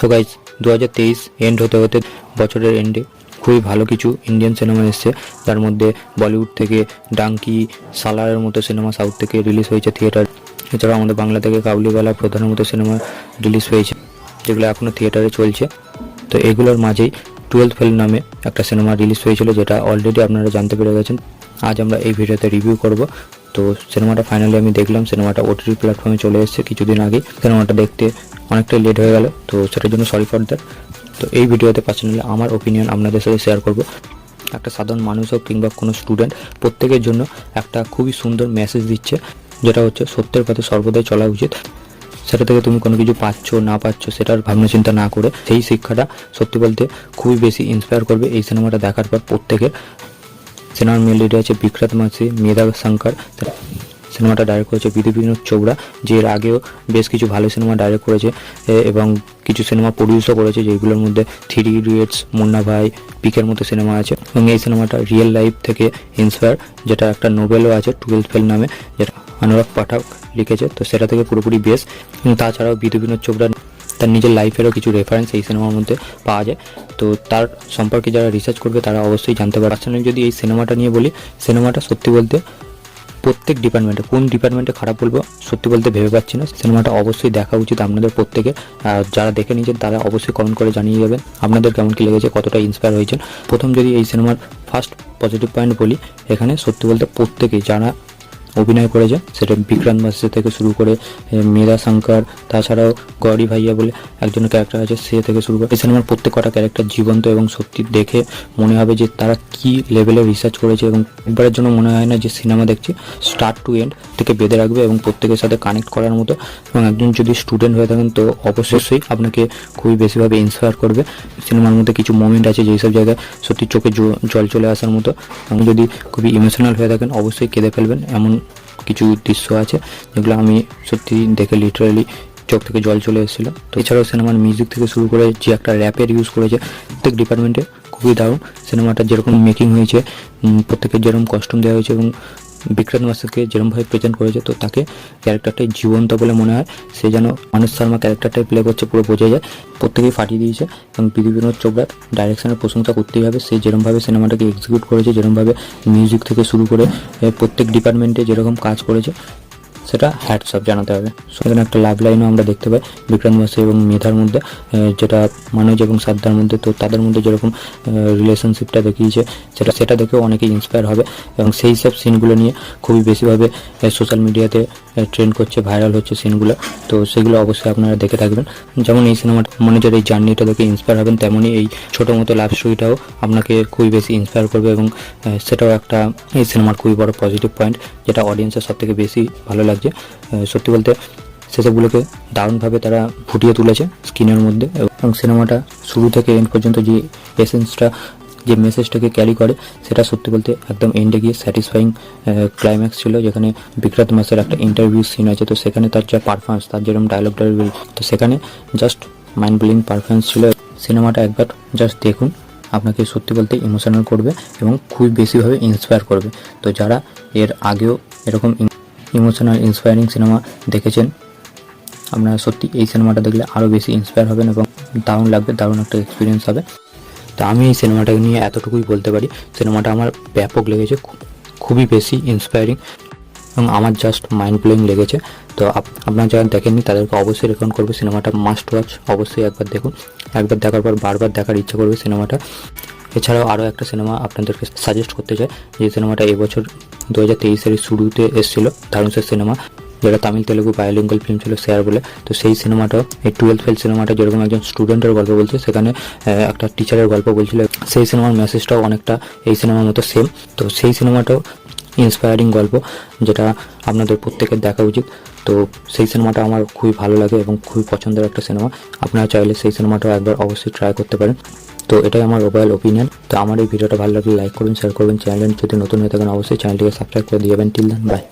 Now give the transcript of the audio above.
So guys দু হাজার তেইশ এন্ড হতে হতে বছরের এন্ডে খুবই ভালো কিছু ইন্ডিয়ান সিনেমা এসছে। তার মধ্যে বলিউড থেকে ডাঙ্কি সালারের মতো সিনেমা সাউথ থেকে রিলিজ হয়েছে থিয়েটার এছাড়াও আমাদের বাংলা থেকে কাবুলিওয়ালা প্রধানের মতো সিনেমা রিলিজ হয়েছে, যেগুলো এখনও থিয়েটারে চলছে। তো এগুলোর মাঝেই টুয়েলভ ফেল নামে একটা সিনেমা রিলিজ হয়েছিল, যেটা অলরেডি আপনারা জানতে পেরে গেছেন। আজ আমরা এই ভিডিওতে রিভিউ করব। তো সিনেমাটা ফাইনালি আমি দেখলাম সিনেমাটা ওটিটি প্ল্যাটফর্মে চলে এসেছে কিছুদিন আগে। সিনেমাটা দেখতে অনেকটাই লেট হয়ে গেল, তো সেটার জন্য সরি ফর দ্যাট তো এই ভিডিওতে পার্সোনালি আমার ওপিনিয়ন আপনাদের সাথে শেয়ার করব। একটা সাধারণ মানুষ হোক কিংবা কোনো স্টুডেন্ট প্রত্যেকের জন্য একটা খুবই সুন্দর মেসেজ দিচ্ছে, যেটা হচ্ছে সত্যের পথে সর্বদাই চলা উচিত। সেটা থেকে তুমি কোনো কিছু পাচ্ছ, না পাচ্ছ, সেটার ভাবনা চিন্তা না করে সেই শিক্ষাটা সত্যি বলতে খুবই বেশি ইন্সপায়ার করবে এই সিনেমাটা দেখার পর প্রত্যেকের। সিনেমার মেল লিডার আছে বিক্রাত মাসি, মেধা শঙ্কর সিনেমাটা ডাইরেক্ট করেছে বিধি বিনোদ চোপড়া, যে এর আগেও বেশ কিছু ভালো সিনেমা ডাইরেক্ট করেছে এবং কিছু সিনেমা প্রডিউসও করেছে, যেগুলোর মধ্যে থ্রি ইডিয়েটস মুন্না ভাই পিকের মতো সিনেমা আছে, এবং এই সিনেমাটা রিয়েল লাইফ থেকে ইন্সপায়ার যেটা একটা নোবেলও আছে টুয়েলভ ফেল নামে, যেটা অনুরাগ পাঠক লিখেছে, তো সেটা থেকে পুরোপুরি বেশ তাছাড়াও বিধি বিনোদ চোপড়া তার নিজের লাইফেরও কিছু রেফারেন্স এই সিনেমার মধ্যে পাওয়া যায়, তো তার সম্পর্কে যারা রিসার্চ করবে তারা অবশ্যই জানতে পারে পার্সোনালি যদি এই সিনেমাটা নিয়ে বলি, সিনেমাটা সত্যি বলতে প্রত্যেক ডিপার্টমেন্টে কোন ডিপার্টমেন্টে খারাপ বলব, সত্যি বলতে ভেবে পাচ্ছি না। সিনেমাটা অবশ্যই দেখা উচিত আপনাদের প্রত্যেকে যারা দেখে নিয়েছেন, তারা অবশ্যই কমেন্ট করে জানিয়ে যাবেন আপনাদের কেমন কী লেগেছে, কতটা ইন্সপায়ার হয়েছেন। প্রথম যদি এই সিনেমার ফার্স্ট পজিটিভ পয়েন্ট বলি, এখানে সত্যি বলতে প্রত্যেকেই যারা অভিনয় করেছে। সেটা বিক্রান্ত বাসে থেকে শুরু করে মেধা শঙ্কর, তাছাড়াও গৌরী ভাইয়া বলে একজন ক্যারেক্টার আছে, সে থেকে শুরু করে। এই সিনেমার প্রত্যেক কটা ক্যারেক্টার জীবন্ত এবং সত্যি দেখে মনে হবে যে তারা কি লেভেলে রিসার্চ করেছে এবং একবারের জন্য মনে হয় না যে সিনেমা দেখছি স্টার্ট টু এন্ড থেকে বেঁধে রাখবে এবং প্রত্যেকের সাথে কানেক্ট করার মতো। এবং একজন যদি স্টুডেন্ট হয়ে থাকেন তো অবশ্যই আপনাকে খুবই বেশিভাবে ইন্সপায়ার করবে। সিনেমার মধ্যে কিছু মোমেন্ট আছে যেই সব জায়গায় সত্যি চোখে জল চলে আসার মতো। এবং যদি খুবই ইমোশনাল হয়ে থাকেন, অবশ্যই কেঁদে ফেলবেন। এমন কিছু দৃশ্য আছে, যেগুলো আমি সত্যি দেখে লিটারালি চোখ থেকে জল চলে এসেছিল। তো এছাড়াও সিনেমার মিউজিক থেকে শুরু করে যে একটা র্যাপের ইউজ করেছে, প্রত্যেক ডিপার্টমেন্টে খুবই দারুণ। সিনেমাটা যেরকম মেকিং হয়েছে প্রত্যেকের যেরকম কস্টিউম দেওয়া হয়েছে এবং বিক্রান্ত মাস্টারকে যেরমভাবে প্রেজেন্ট করেছে, তো তাকে ক্যারেক্টারটাই জীবন্ত বলে মনে হয়। সে যেন মানুষ শর্মা ক্যারেক্টারটাই প্লে করছে, পুরো বোঝা যায়। প্রত্যেকেই ফাটিয়ে দিয়েছে এবং বিনোদ চোপড়ার ডাইরেকশনের প্রশংসা করতেই হবে। সে যেরমভাবে সিনেমাটাকে এক্সিকিউট করেছে, যেরমভাবে মিউজিক থেকে শুরু করে প্রত্যেক ডিপার্টমেন্টে যেরকম কাজ করেছে সেটা হ্যাটসঅপ জানাতে হবে। এখানে একটা লাভ লাইনও আমরা দেখতে পাই বিক্রান্ত বাসু এবং মেধার মধ্যে যেটা মানুষ এবং সাদ্দার মধ্যে। তো তাদের মধ্যে যেরকম রিলেশনশিপটা দেখিয়েছে, সেটা সেটা দেখেও অনেকে ইন্সপায়ার হবে। এবং সেই সব সিনগুলো নিয়ে খুবই বেশিভাবে সোশ্যাল মিডিয়াতে ট্রেন্ড করছে ভাইরাল হচ্ছে সিনগুলো তো সেগুলো অবশ্যই আপনারা দেখে থাকবেন। যেমন এই সিনেমাটা মনোজের এই জার্নিটা দেখে ইন্সপায়ার হবেন তেমনই এই ছোটো মতো লাভ স্টোরিটাও আপনাকে খুবই বেশি ইন্সপায়ার করবে এবং সেটাও একটা, এই সিনেমার খুবই বড় পজিটিভ পয়েন্ট যেটা অডিয়েন্সের সব থেকে বেশি ভালো লাগছে আহ, সত্যি বলতে সেসবগুলোকে দারুণভাবে তারা ফুটিয়ে তুলেছে স্ক্রিনের মধ্যে এবং সিনেমাটা শুরু থেকে এন্ড পর্যন্ত যে এসেন্সটা যে মেসেজটাকে ক্যারি করে সেটা সত্যি বলতে একদম এন্ডে গিয়ে স্যাটিসফাইং ক্লাইম্যাক্স ছিল যেখানে বিক্রাত মাসের একটা ইন্টারভিউ সিন আছে। তো সেখানে তার যা পারফরমেন্স তার যেরকম ডায়লগ ডেলিভারি তো সেখানে জাস্ট মাইন্ড ব্লোয়িং পারফরমেন্স ছিল। সিনেমাটা একবার জাস্ট দেখুন আপনাকে সত্যি বলতে ইমোশনাল করবে এবং খুবই বেশিভাবে ইন্সপায়ার করবে। তো যারা এর আগেও এরকম ইমোশনাল ইন্সপায়ারিং সিনেমা দেখেছেন। আপনারা সত্যি এই সিনেমাটা দেখলে আরও বেশি ইন্সপায়ার হবেন এবং দারুণ লাগবে, দারুণ একটা এক্সপিরিয়েন্স হবে। তো আমি এই সিনেমাটাকে নিয়ে এতটুকুই বলতে পারি, সিনেমাটা আমার ব্যাপক লেগেছে খুবই বেশি ইন্সপায়ারিং এবং আমার জাস্ট মাইন্ড ব্লোয়িং লেগেছে। তো আপ- আপনারা যারা দেখেননি তাদেরকে অবশ্যই রেকমেন্ড করব, সিনেমাটা মাস্ট ওয়াচ অবশ্যই একবার দেখুন। একবার দেখার পর বারবার দেখার ইচ্ছা করবে সিনেমাটা। এছাড়াও আরও একটা সিনেমা আপনাদেরকে সাজেস্ট করতে চাই। যে সিনেমাটা এবছর দু হাজার তেইশের শুরুতে এসেছিল সে সিনেমা, যেটা তামিল, তেলেগু বায়োলিঙ্গল ফিল্ম ছিল শেয়ার বলে। তো সেই সিনেমাটা এই টুয়েলভ ফেল সিনেমাটা যেরকম একজন স্টুডেন্টের গল্প বলছে, সেখানে একটা টিচারের গল্প বলছিল। সেই সিনেমার মেসেজটাও অনেকটা এই সিনেমার মতো সেম তো সেই সিনেমাটাও ইন্সপায়ারিং গল্প, যেটা আপনাদের প্রত্যেকের দেখা উচিত। তো সেই সিনেমাটা আমার খুবই ভালো লাগে এবং খুবই পছন্দের একটা সিনেমা। আপনারা চাইলে সেই সিনেমাটাও একবার অবশ্যই ট্রাই করতে পারেন। তো এটাই আমার ওভারঅল ওপিনিয়ন তো আমার এই ভিডিওটা ভালো লাগলে লাইক করুন শেয়ার করবেন চ্যানেল যদি নতুন হয়ে থাকেন অবশ্যই চ্যানেলটিকে সাবস্ক্রাইব করে দিয়ে যাবেন টিল দেন বাই